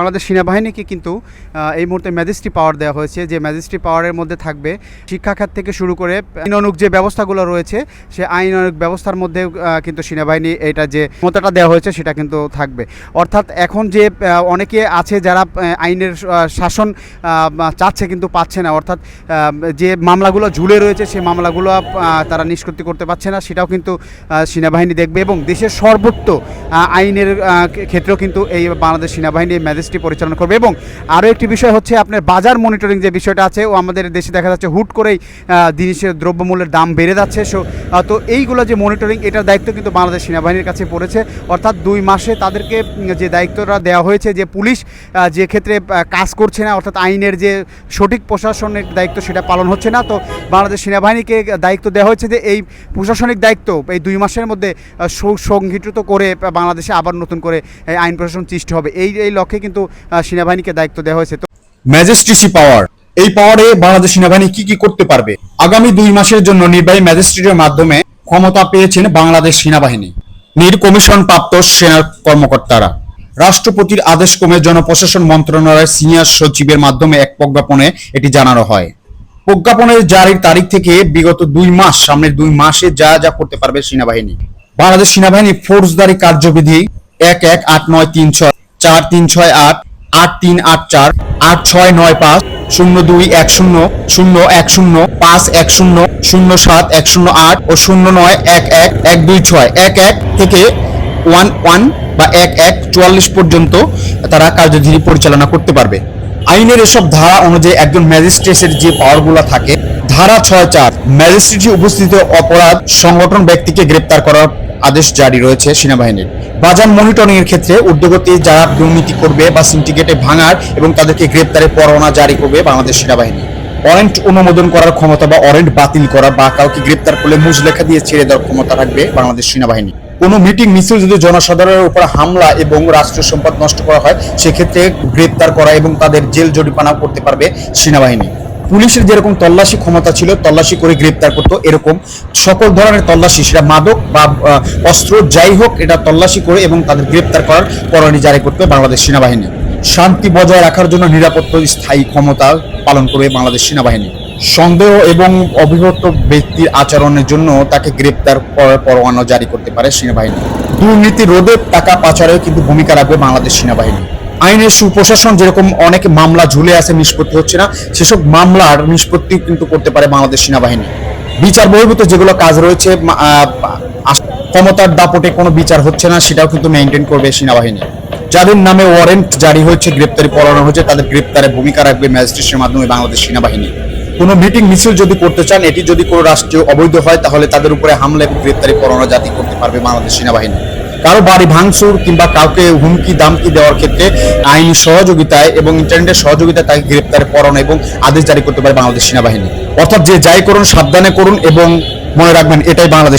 বাংলাদেশ সেনাবাহিনীকে কিন্তু এই মুহূর্তে ম্যাজিস্ট্রি পাওয়ার দেওয়া হয়েছে। যে ম্যাজিস্ট্রি পাওয়ারের মধ্যে থাকবে শিক্ষাখাত থেকে শুরু করে আইনানুক যে ব্যবস্থাগুলো রয়েছে, সে আইনানুক ব্যবস্থার মধ্যে কিন্তু সেনাবাহিনী এটা যে ক্ষমতাটা দেওয়া হয়েছে, সেটা কিন্তু থাকবে। অর্থাৎ এখন যে অনেকে আছে যারা আইনের শাসন চাচ্ছে কিন্তু পাচ্ছে না। অর্থাৎ যে মামলাগুলো ঝুলে রয়েছে সেই মামলাগুলো তারা নিষ্কৃতি করতে পারছে না। সেটাও কিন্তু সেনাবাহিনী দেখবে এবং দেশের সর্বোচ্চ আইনের ক্ষেত্রেও কিন্তু এই বাংলাদেশ সেনাবাহিনী এই ম্যাজিস্ট্রি পরিচালনা করবে এবং আরও একটি বিষয় হচ্ছে আপনার বাজার মনিটরিং যে বিষয়টা আছে ও আমাদের দেশে দেখা যাচ্ছে হুট করেই জিনিসের দ্রব্যমূল্যের দাম বেড়ে যাচ্ছে। সো তো এইগুলো যে মনিটরিং এটার দায়িত্ব কিন্তু বাংলাদেশ সেনাবাহিনীর কাছে পড়েছে। অর্থাৎ দুই মাসে তাদেরকে যে দায়িত্বটা দেওয়া হয়েছে যে পুলিশ যে ক্ষেত্রে কাজ করছে না অর্থাৎ আইনের যে সঠিক প্রশাসনের দায়িত্ব সেটা পালন হচ্ছে না তো বাংলাদেশ সেনাবাহিনীকে দায়িত্ব দেওয়া হয়েছে যে এই প্রশাসনিক দায়িত্ব এই দুই মাসের মধ্যে আহ, সু- সংগঠিত করে বাংলাদেশে আবার নতুন করে আইন প্রশাসন সৃষ্টি হবে। এই এই লক্ষ্যে কিন্তু সেনাবাহিনীকে দায়িত্ব দেওয়া হয়েছে। তো ম্যাজিস্ট্রেসি পাওয়ার, এই পাওয়ারে বাংলাদেশ সেনাবাহিনী কি কি করতে পারবে? আগামী দুই মাসের জন্য নির্বাহী ম্যাজিস্ট্রেটের মাধ্যমে ক্ষমতা পেয়েছেন বাংলাদেশ সেনাবাহিনী। নির কমিশন প্রাপ্ত সেনা কর্মকর্তারা। রাষ্ট্রপতির আদেশ ক্রমে জনপ্রশাসন মন্ত্রণালয়ের সিনিয়র সচিবের মাধ্যমে এক প্রজ্ঞাপনে এটি জানানো হয়। প্রজ্ঞাপনের জারির তারিখ থেকে বিগত দুই মাস, সামনের দুই মাসে যা যা করতে পারবে সেনাবাহিনী। বাংলাদেশ সেনাবাহিনী ফৌজদারি কার্যবিধি এক এক আট নয় তিন ছয়, চার তিন ছয় আট আট তিন আট চার, আট ছয় নয় পাঁচ, শূন্য দুই এক শূন্য শূন্য এক শূন্য, পাঁচ এক শূন্য শূন্য সাত এক শূন্য আট ও শূন্য নয় এক এক এক দুই ছয়। এক এক থেকে ওয়ান ওয়ান বা এক এক চুয়াল্লিশ পর্যন্ত তারা কার্যবিধি পরিচালনা করতে পারবে। আইনের এসব ধারা অনুযায়ী একজন ম্যাজিস্ট্রেটের যে পাওয়ারগুলো থাকে, ধারা ছয় চার ম্যাজিস্ট্রেটে উপস্থিত অপরাধ সংগঠন ব্যক্তিকে গ্রেপ্তার করার আদেশ জারি রয়েছে সেনাবাহিনীর। বাজার মনিটরিং এর ক্ষেত্রে উদ্যোগতি যারা দুর্নীতি করবে বা সিন্ডিকেটে ভাঙার এবং তাদেরকে গ্রেপ্তারের পরোয়ানা জারি করবে বাংলাদেশ সেনাবাহিনী। ওয়ারেন্ট অনুমোদন করার ক্ষমতা বা ওয়ারেন্ট বাতিল করা বা কাউকে গ্রেপ্তার করলে মুজলেখা দিয়ে ছেড়ে দেওয়ার ক্ষমতা রাখবে বাংলাদেশ সেনাবাহিনী। কোনো মিটিং মিছিল যদি জনসাধারণের উপর হামলা এবং রাষ্ট্রীয় সম্পদ নষ্ট করা হয়, সেক্ষেত্রে গ্রেপ্তার করা এবং তাদের জেল জরিমানা করতে পারবে সেনাবাহিনী। পুলিশের যেরকম তল্লাশি ক্ষমতা ছিল, তল্লাশি করে গ্রেপ্তার করতো, এরকম সকল ধরনের তল্লাশি, সেটা মাদক বা অস্ত্র যাই হোক, এটা তল্লাশি করে এবং তাদের গ্রেপ্তার করার পরোয়ানি জারি করতে বাংলাদেশ সেনাবাহিনী। শান্তি বজায় রাখার জন্য নিরাপত্তা স্থায়ী ক্ষমতা পালন করবে বাংলাদেশ সেনাবাহিনী। সন্দেহ এবং অভিভূত ব্যক্তির আচরণের জন্য তাকে গ্রেপ্তার করার পরোয়ানা জারি করতে পারে সেনাবাহিনী। দুর্নীতি রোধে টাকা পাচারে কিন্তু ভূমিকা রাখবে বাংলাদেশ সেনাবাহিনী। আইনের সুপ্রশাসন যেরকম অনেক মামলা ঝুলে আছে, নিষ্পত্তি হচ্ছে না, সেসব মামলার নিষ্পত্তি কিন্তু করতে পারে বাংলাদেশ সেনাবাহিনী। বিচার বহির্ভূত যেগুলো কাজ রয়েছে ক্ষমতার দাপটে কোনো বিচার হচ্ছে না, সেটাও কিন্তু মেনটেন করবে সেনাবাহিনী। যাদের নামে ওয়ারেন্ট জারি হয়েছে, গ্রেপ্তারি পড়ানো হয়েছে, তাদের গ্রেপ্তারে ভূমিকা রাখবে ম্যাজিস্ট্রেটের মাধ্যমে বাংলাদেশ সেনাবাহিনী। কোনো মিটিং মিছিল যদি করতে চান, এটি যদি কোনো রাষ্ট্রীয় অবৈধ হয়, তাহলে তাদের উপরে হামলা এবং গ্রেপ্তারি পরোয়ানা জাতি করতে পারবে বাংলাদেশ সেনাবাহিনী। কারও বাড়ি ভাঙচুর কিংবা কাউকে হুমকি, দামকি দেওয়ার ক্ষেত্রে আইনি সহযোগিতায় এবং ইন্টারনেটের সহযোগিতায় তাকে গ্রেপ্তার, পরোয়ানা এবং আদেশ জারি করতে পারে বাংলাদেশ সেনাবাহিনী। অর্থাৎ যে যাই করুন, সাবধানে করুন এবং মনে রাখবেন, এটাই বাংলাদেশ